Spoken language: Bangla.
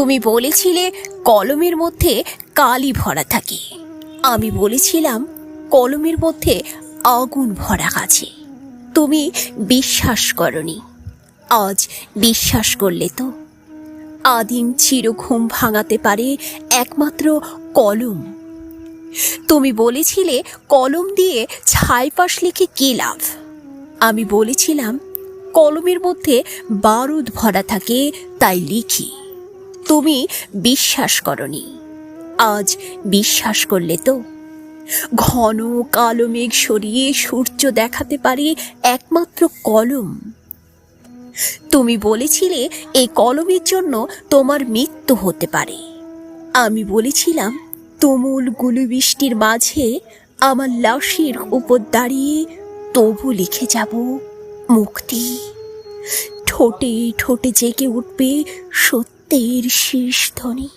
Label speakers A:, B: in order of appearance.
A: তুমি বলেছিলে কলমের মধ্যে কালি ভরা থাকে। আমি বলেছিলাম কলমের মধ্যে আগুন ভরা আছে। তুমি বিশ্বাস করনি। আজ বিশ্বাস করলে তো। আদিম চির ঘুম ভাঙাতে পারে একমাত্র কলম। তুমি বলেছিলে কলম দিয়ে ছাইপাশ লিখে কি লাভ? আমি বলেছিলাম কলমের মধ্যে বারুদ ভরা থাকে, তাই লিখি। তুমি বিশ্বাস করনি। আজ বিশ্বাস করলে তো? ঘন কালো মেঘ সরিয়ে সূর্য দেখাতে পারে একমাত্র কলম। তুমি বলেছিলে এই কলমের জন্য তোমার মৃত্যু হতে পারে। আমি বলেছিলাম, তুমুল গুলু বৃষ্টির মাঝে আমার লাশের উপর দাঁড়িয়ে তবু লিখে যাব মুক্তি। ঠোঁটে ঠোঁটে জেগে উঠবে সত্যের শেষ ধ্বনি।